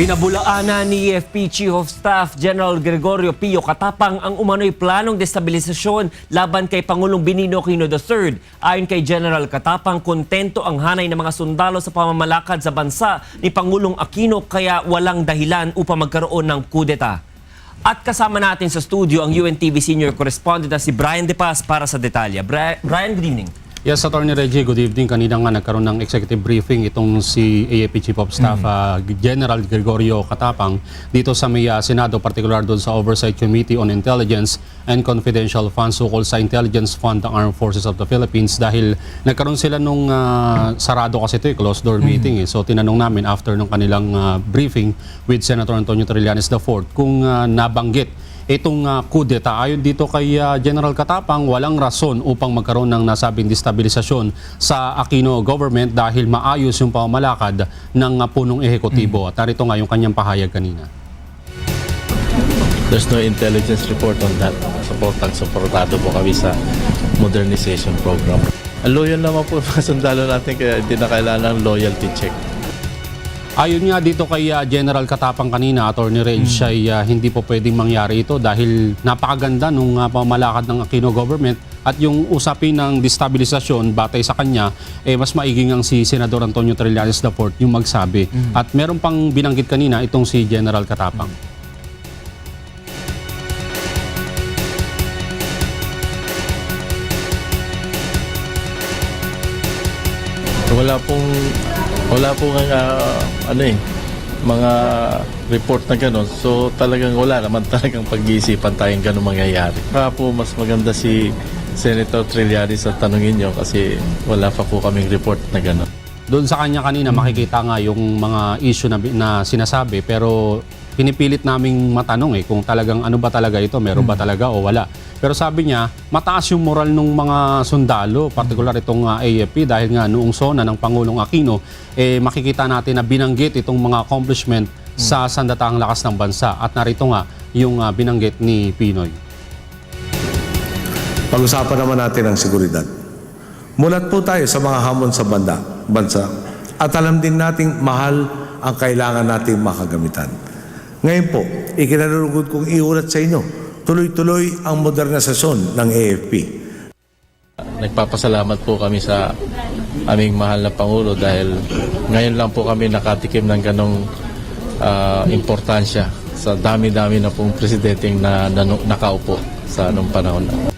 Pinabulaanan ni EFP Chief of Staff General Gregorio Pio Katapang ang umano'y planong destabilisasyon laban kay Pangulong Benigno Aquino III. Ayon kay General Katapang, kontento ang hanay ng mga sundalo sa pamamalakad sa bansa ni Pangulong Aquino kaya walang dahilan upang magkaroon ng kudeta. At kasama natin sa studio ang UNTV Senior Correspondent na si Brian De Paz para sa detalya. Bri- Brian, good evening. Yes, Attorney Reggie, good evening. Kanina nga nagkaroon ng executive briefing itong si AAP Chief of Staff ah, General Gregorio Katapang dito sa may ah, Senado, particular doon sa Oversight Committee on Intelligence and Confidential Funds, so-called sa Intelligence Fund ng Armed Forces of the Philippines dahil nagkaroon sila nung ah, sarado kasi ito, eh, closed door meeting. Eh. So tinanong namin after nung kanilang ah, briefing with Senator Antonio Trillanes IV kung ah, nabanggit itong uh, kudeta. Ayon dito kay ah, General Katapang, walang rason upang magkaroon ng nasabing destabilisasyon sa Aquino government dahil maayos yung pamamalakad ng ah, punong ehekutibo. At narito nga yung kanyang pahayag kanina. There's no intelligence report on that. Supportang supportado po kami sa modernization program. Loyal naman po mga sundalo natin kaya hindi na kailangan ng loyalty check. Ayon nga dito kay ah, General Katapang kanina, Attorney Reg, ay ah, hindi po pwedeng mangyari ito dahil napakaganda nung ah, pamamalakad ng Aquino government at yung usapin ng destabilisasyon batay sa kanya, eh, mas maiging ang si Senador Antonio Trillanes IV yung magsabi. At meron pang binanggit kanina itong si General Katapang. Wala pong wala pong ah, ano eh mga report na gano'n. So talagang wala naman talagang pag-iisipan tayong gano'n mangyayari. Kaya po mas maganda si Senator Trillanes sa tanungin nyo kasi wala pa po kaming report na gano'n. Doon sa kanya kanina makikita nga yung mga issue na, na sinasabi pero pinipilit naming matanong eh kung talagang ano ba talaga ito, meron ba talaga o wala. Pero sabi niya, mataas yung moral ng mga sundalo, particular itong uh, AFP dahil nga noong sona ng Pangulong Aquino, eh makikita natin na binanggit itong mga accomplishment sa sandatahang lakas ng bansa at narito nga yung uh, binanggit ni Pinoy. Pag-usapan naman natin ang seguridad. Mulat po tayo sa mga hamon sa banda, bansa at alam din nating mahal ang kailangan nating makagamitan. Ngayon po, ikinalulugod kong iulat sa inyo, tuloy-tuloy ang modernisasyon ng AFP. Nagpapasalamat po kami sa aming mahal na Pangulo dahil ngayon lang po kami nakatikim ng ganong ah, importansya sa dami-dami na pong presidenteng na, na nakaupo sa anong panahon na.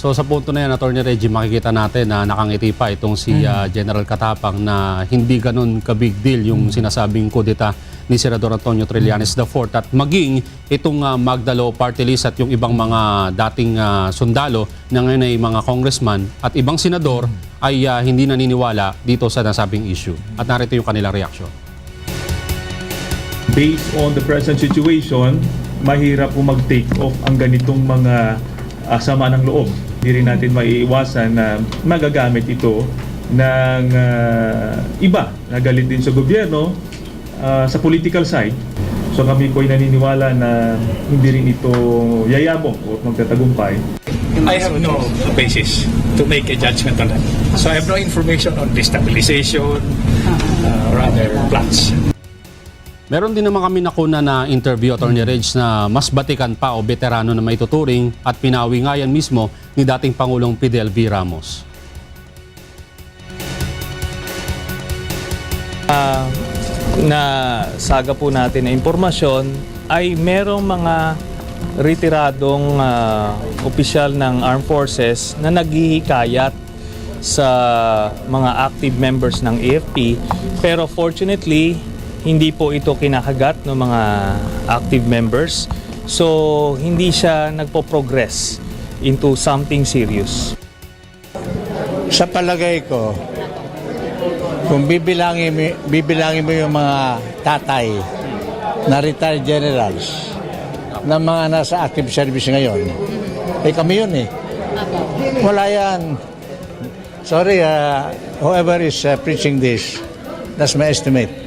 So sa punto na yan, Attorney Reggie, makikita natin na nakangiti pa itong si uh, General Katapang na hindi ganun ka-big deal yung sinasabing kudeta ni Senador Antonio Trillanes IV at maging itong uh, Magdalo Party List at yung ibang mga dating uh, sundalo na ngayon ay mga congressman at ibang senador ay uh, hindi naniniwala dito sa nasabing issue. At narito yung kanilang reaksyon. based on the present situation, mahirap po mag-take off ang ganitong mga ah, sama ng loob. Hindi rin natin maiiwasan na magagamit ito ng ah, iba na galit din sa gobyerno ah, sa political side. So kami po ay naniniwala na hindi rin ito yayabong o magtatagumpay. I have no basis to make a judgment on that. So I have no information on destabilization uh, or other plots. Meron din naman kami nakuna na interview, Attorney Reg, na mas batikan pa o veterano na maituturing at pinawi nga yan mismo ni dating Pangulong Fidel V. Ramos. na saga po natin na impormasyon ay merong mga retiradong ah, opisyal ng armed forces na naghihikayat sa mga active members ng AFP pero fortunately hindi po ito kinakagat ng mga active members so hindi siya nagpo-progress into something serious. Sa palagay ko, kung bibilangin, mo- bibilangin mo yung mga tatay na retired generals na mga nasa active service ngayon, eh kami yun eh. Wala yan. Sorry, uh, whoever is uh, preaching this, that's my estimate.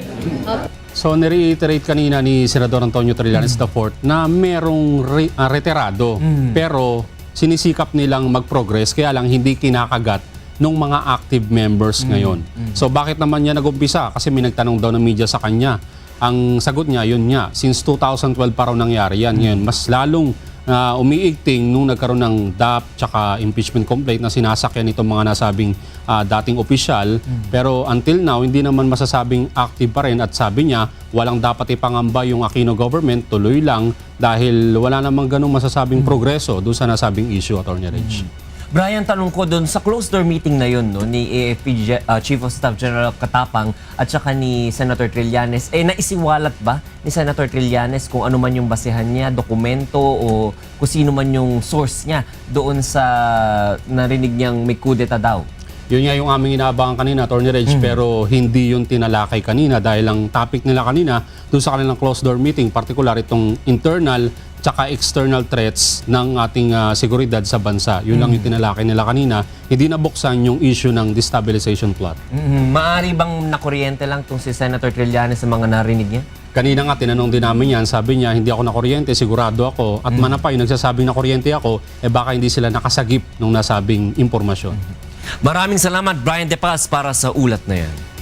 So, nireiterate kanina ni Senador Antonio Trillanes IV na merong re- ah, retirado pero sinisikap nilang mag-progress kaya lang hindi kinakagat ng mga active members ngayon. So, bakit naman niya nag-umpisa? Kasi may nagtanong daw ng media sa kanya ang sagot niya, yun nga, since 2012 pa raw nangyari yan. Ngayon, mas lalong na umiigting nung nagkaroon ng DAP tsaka impeachment complaint na sinasakyan itong mga nasabing ah, dating opisyal. Pero until now, hindi naman masasabing active pa rin at sabi niya, walang dapat ipangamba yung Aquino government, tuloy lang dahil wala namang ganong masasabing progreso doon sa nasabing issue, Attorney Reg. Brian, tanong ko doon sa closed door meeting na yun no, ni AFP Ge- uh, Chief of Staff General Katapang at saka ni Senator Trillanes, eh naisiwalat ba ni Senator Trillanes kung ano man yung basehan niya, dokumento o kung sino man yung source niya doon sa narinig niyang may kudeta daw? Yun nga yung aming inaabangan kanina, Attorney Reg, pero hindi yun tinalakay kanina dahil ang topic nila kanina doon sa kanilang closed door meeting, particular itong internal tsaka external threats ng ating ah, seguridad sa bansa. Yun lang yung tinalakay nila kanina. Hindi nabuksan yung issue ng destabilization plot. Mhm. Maari bang nakuryente lang tong si Senator Trillanes sa mga narinig niya? Kanina nga, tinanong din namin yan. Sabi niya, hindi ako nakuryente, sigurado ako. At manapay, nagsasabing nakuryente ako, eh baka hindi sila nakasagip nung nasabing impormasyon. Maraming salamat Brian De Paz para sa ulat na yan.